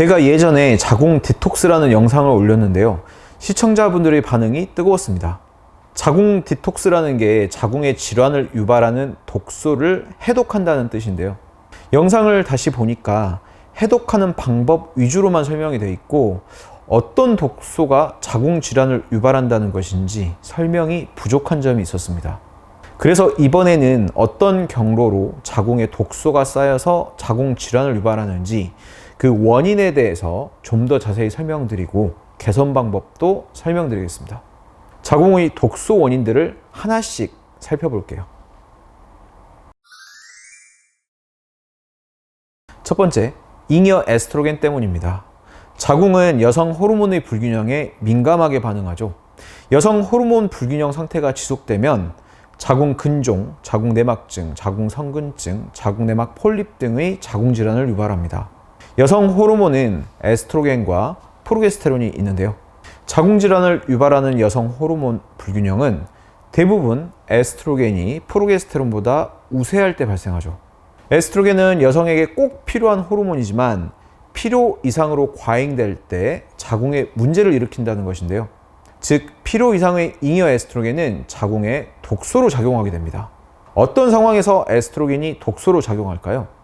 제가 예전에 자궁 디톡스라는 영상을 올렸는데요. 시청자분들의 반응이 뜨거웠습니다. 자궁 디톡스라는 게 자궁의 질환을 유발하는 독소를 해독한다는 뜻인데요. 영상을 다시 보니까 해독하는 방법 위주로만 설명이 되어 있고 어떤 독소가 자궁 질환을 유발한다는 것인지 설명이 부족한 점이 있었습니다. 그래서 이번에는 어떤 경로로 자궁에 독소가 쌓여서 자궁 질환을 유발하는지 그 원인에 대해서 좀 더 자세히 설명드리고 개선 방법도 설명드리겠습니다. 자궁의 독소 원인들을 하나씩 살펴볼게요. 첫 번째, 잉여 에스트로겐 때문입니다. 자궁은 여성 호르몬의 불균형에 민감하게 반응하죠. 여성 호르몬 불균형 상태가 지속되면 자궁 근종, 자궁 내막증, 자궁 성근증, 자궁 내막 폴립 등의 자궁 질환을 유발합니다. 여성 호르몬은 에스트로겐과 프로게스테론이 있는데요. 자궁 질환을 유발하는 여성 호르몬 불균형은 대부분 에스트로겐이 프로게스테론보다 우세할 때 발생하죠. 에스트로겐은 여성에게 꼭 필요한 호르몬이지만 필요 이상으로 과잉될 때 자궁에 문제를 일으킨다는 것인데요. 즉, 필요 이상의 잉여 에스트로겐은 자궁에 독소로 작용하게 됩니다. 어떤 상황에서 에스트로겐이 독소로 작용할까요?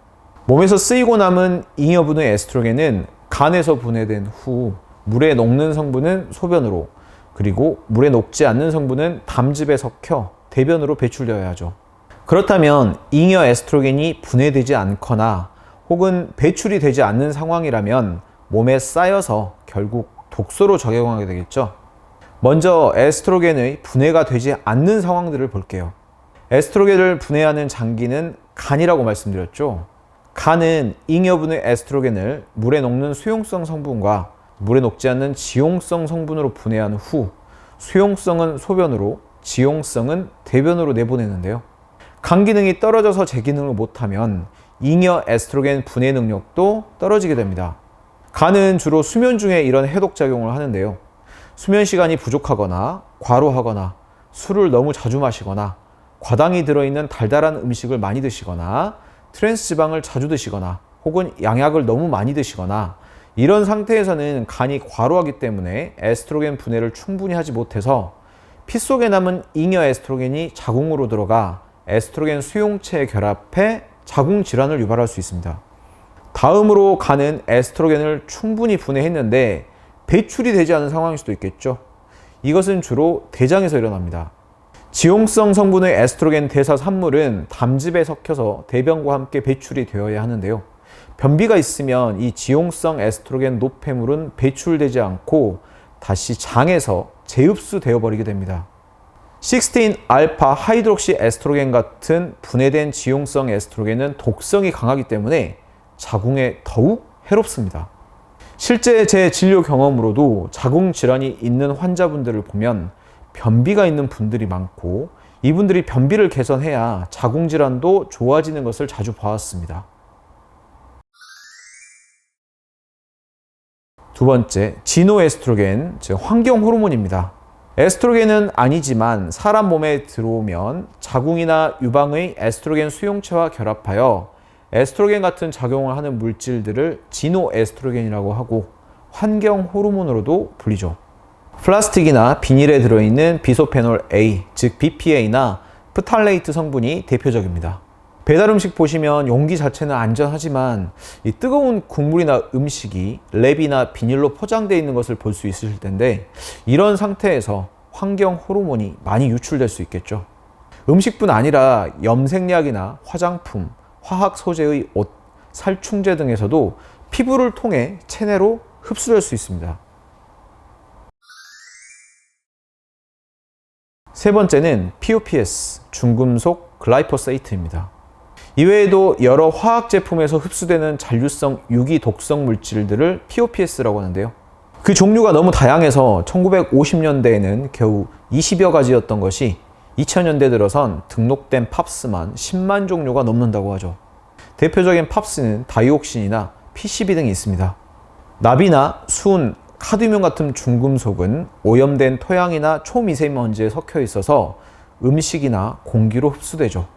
몸에서 쓰이고 남은 잉여분의 에스트로겐은 간에서 분해된 후 물에 녹는 성분은 소변으로 그리고 물에 녹지 않는 성분은 담즙에 섞여 대변으로 배출되어야 하죠. 그렇다면 잉여 에스트로겐이 분해되지 않거나 혹은 배출이 되지 않는 상황이라면 몸에 쌓여서 결국 독소로 작용하게 되겠죠. 먼저 에스트로겐의 분해가 되지 않는 상황들을 볼게요. 에스트로겐을 분해하는 장기는 간이라고 말씀드렸죠. 간은 잉여분의 에스트로겐을 물에 녹는 수용성 성분과 물에 녹지 않는 지용성 성분으로 분해한 후 수용성은 소변으로 지용성은 대변으로 내보내는데요. 간 기능이 떨어져서 제 기능을 못하면 잉여 에스트로겐 분해 능력도 떨어지게 됩니다. 간은 주로 수면 중에 이런 해독 작용을 하는데요. 수면 시간이 부족하거나 과로하거나 술을 너무 자주 마시거나 과당이 들어있는 달달한 음식을 많이 드시거나 트랜스 지방을 자주 드시거나 혹은 양약을 너무 많이 드시거나 이런 상태에서는 간이 과로하기 때문에 에스트로겐 분해를 충분히 하지 못해서 피 속에 남은 잉여 에스트로겐이 자궁으로 들어가 에스트로겐 수용체에 결합해 자궁 질환을 유발할 수 있습니다. 다음으로 간은 에스트로겐을 충분히 분해했는데 배출이 되지 않은 상황일 수도 있겠죠. 이것은 주로 대장에서 일어납니다. 지용성 성분의 에스트로겐 대사 산물은 담즙에 섞여서 대변과 함께 배출이 되어야 하는데요. 변비가 있으면 이 지용성 에스트로겐 노폐물은 배출되지 않고 다시 장에서 재흡수되어 버리게 됩니다. 16 알파 하이드록시 에스트로겐 같은 분해된 지용성 에스트로겐은 독성이 강하기 때문에 자궁에 더욱 해롭습니다. 실제 제 진료 경험으로도 자궁 질환이 있는 환자분들을 보면 변비가 있는 분들이 많고 이분들이 변비를 개선해야 자궁 질환도 좋아지는 것을 자주 봐왔습니다. 두 번째, 지노에스트로겐, 즉 환경 호르몬입니다. 에스트로겐은 아니지만 사람 몸에 들어오면 자궁이나 유방의 에스트로겐 수용체와 결합하여 에스트로겐 같은 작용을 하는 물질들을 지노에스트로겐이라고 하고 환경 호르몬으로도 불리죠. 플라스틱이나 비닐에 들어있는 비소페놀 A, 즉 BPA나 프탈레이트 성분이 대표적입니다. 배달 음식 보시면 용기 자체는 안전하지만 이 뜨거운 국물이나 음식이 랩이나 비닐로 포장되어 있는 것을 볼 수 있으실 텐데 이런 상태에서 환경 호르몬이 많이 유출될 수 있겠죠. 음식뿐 아니라 염색약이나 화장품, 화학 소재의 옷, 살충제 등에서도 피부를 통해 체내로 흡수될 수 있습니다. 세 번째는 POPS, 중금속 글라이포세이트입니다. 이외에도 여러 화학 제품에서 흡수되는 잔류성 유기 독성 물질들을 POPS라고 하는데요. 그 종류가 너무 다양해서 1950년대에는 겨우 20여 가지였던 것이 2000년대 들어선 등록된 팝스만 10만 종류가 넘는다고 하죠. 대표적인 팝스는 다이옥신이나 PCB 등이 있습니다. 납이나 순, 카드뮴 같은 중금속은 오염된 토양이나 초미세먼지에 섞여 있어서 음식이나 공기로 흡수되죠.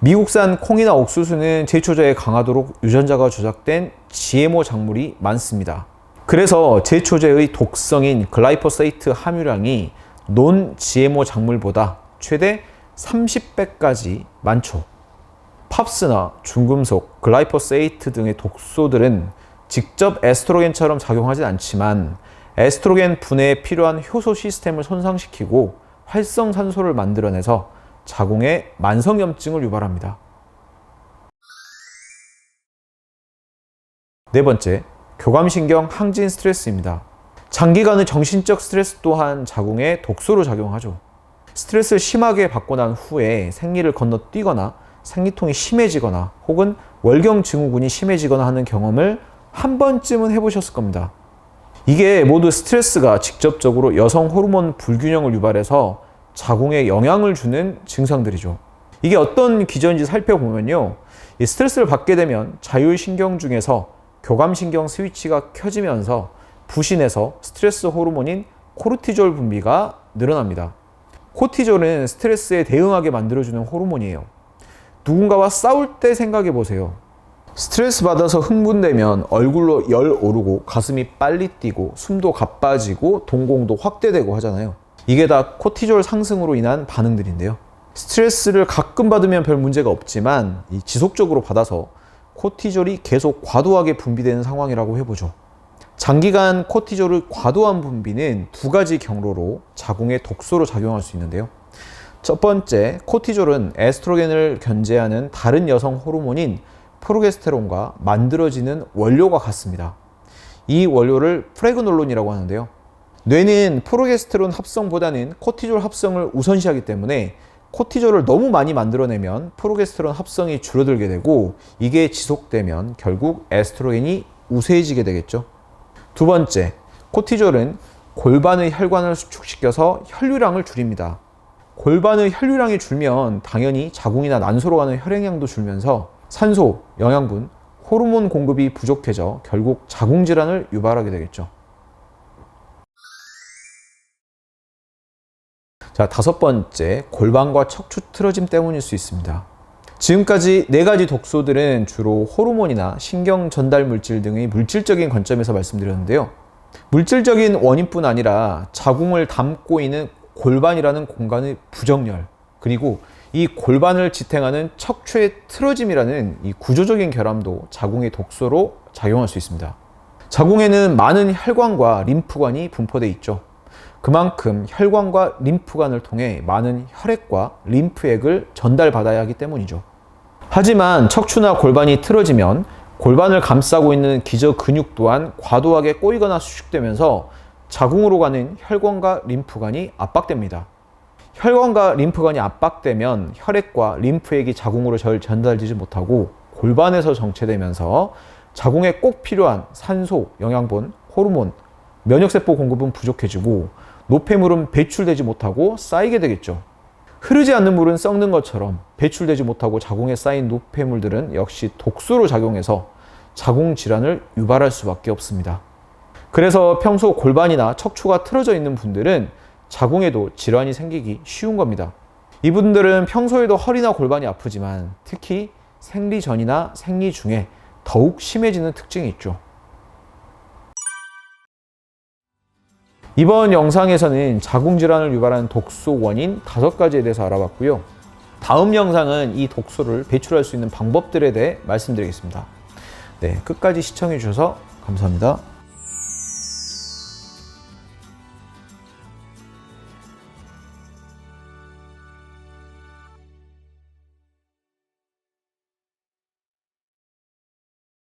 미국산 콩이나 옥수수는 제초제에 강하도록 유전자가 조작된 GMO 작물이 많습니다. 그래서 제초제의 독성인 글라이포세이트 함유량이 논 GMO 작물보다 최대 30배까지 많죠. 팝스나 중금속, 글라이포세이트 등의 독소들은 직접 에스트로겐처럼 작용하진 않지만 에스트로겐 분해에 필요한 효소 시스템을 손상시키고 활성산소를 만들어내서 자궁의 만성염증을 유발합니다. 네 번째, 교감신경 항진 스트레스입니다. 장기간의 정신적 스트레스 또한 자궁에 독소로 작용하죠. 스트레스를 심하게 받고 난 후에 생리를 건너뛰거나 생리통이 심해지거나 혹은 월경 증후군이 심해지거나 하는 경험을 한 번쯤은 해보셨을 겁니다. 이게 모두 스트레스가 직접적으로 여성 호르몬 불균형을 유발해서 자궁에 영향을 주는 증상들이죠. 이게 어떤 기전인지 살펴보면요. 이 스트레스를 받게 되면 자율신경 중에서 교감신경 스위치가 켜지면서 부신해서 스트레스 호르몬인 코르티졸 분비가 늘어납니다. 코티졸은 스트레스에 대응하게 만들어주는 호르몬이에요. 누군가와 싸울 때 생각해 보세요. 스트레스 받아서 흥분되면 얼굴로 열 오르고 가슴이 빨리 뛰고 숨도 가빠지고 동공도 확대되고 하잖아요. 이게 다 코티졸 상승으로 인한 반응들인데요. 스트레스를 가끔 받으면 별 문제가 없지만 이 지속적으로 받아서 코티졸이 계속 과도하게 분비되는 상황이라고 해보죠. 장기간 코티졸의 과도한 분비는 두 가지 경로로 자궁의 독소로 작용할 수 있는데요. 첫 번째, 코티졸은 에스트로겐을 견제하는 다른 여성 호르몬인 프로게스테론과 만들어지는 원료가 같습니다. 이 원료를 프레그놀론이라고 하는데요. 뇌는 프로게스테론 합성보다는 코티졸 합성을 우선시하기 때문에 코티졸을 너무 많이 만들어내면 프로게스테론 합성이 줄어들게 되고 이게 지속되면 결국 에스트로겐이 우세해지게 되겠죠. 두 번째, 코티졸은 골반의 혈관을 수축시켜서 혈류량을 줄입니다. 골반의 혈류량이 줄면 당연히 자궁이나 난소로 가는 혈액량도 줄면서 산소, 영양분, 호르몬 공급이 부족해져 결국 자궁 질환을 유발하게 되겠죠. 자, 다섯 번째, 골반과 척추 틀어짐 때문일 수 있습니다. 지금까지 네 가지 독소들은 주로 호르몬이나 신경 전달 물질 등의 물질적인 관점에서 말씀드렸는데요. 물질적인 원인뿐 아니라 자궁을 담고 있는 골반이라는 공간의 부정열, 그리고 이 골반을 지탱하는 척추의 틀어짐이라는 이 구조적인 결함도 자궁의 독소로 작용할 수 있습니다. 자궁에는 많은 혈관과 림프관이 분포되어 있죠. 그만큼 혈관과 림프관을 통해 많은 혈액과 림프액을 전달받아야 하기 때문이죠. 하지만 척추나 골반이 틀어지면 골반을 감싸고 있는 기저 근육 또한 과도하게 꼬이거나 수축되면서 자궁으로 가는 혈관과 림프관이 압박됩니다. 혈관과 림프관이 압박되면 혈액과 림프액이 자궁으로 잘 전달되지 못하고 골반에서 정체되면서 자궁에 꼭 필요한 산소, 영양분, 호르몬, 면역세포 공급은 부족해지고 노폐물은 배출되지 못하고 쌓이게 되겠죠. 흐르지 않는 물은 썩는 것처럼 배출되지 못하고 자궁에 쌓인 노폐물들은 역시 독소로 작용해서 자궁 질환을 유발할 수밖에 없습니다. 그래서 평소 골반이나 척추가 틀어져 있는 분들은 자궁에도 질환이 생기기 쉬운 겁니다. 이분들은 평소에도 허리나 골반이 아프지만 특히 생리 전이나 생리 중에 더욱 심해지는 특징이 있죠. 이번 영상에서는 자궁 질환을 유발하는 독소 원인 다섯 가지에 대해서 알아봤고요. 다음 영상은 이 독소를 배출할 수 있는 방법들에 대해 말씀드리겠습니다. 네, 끝까지 시청해 주셔서 감사합니다.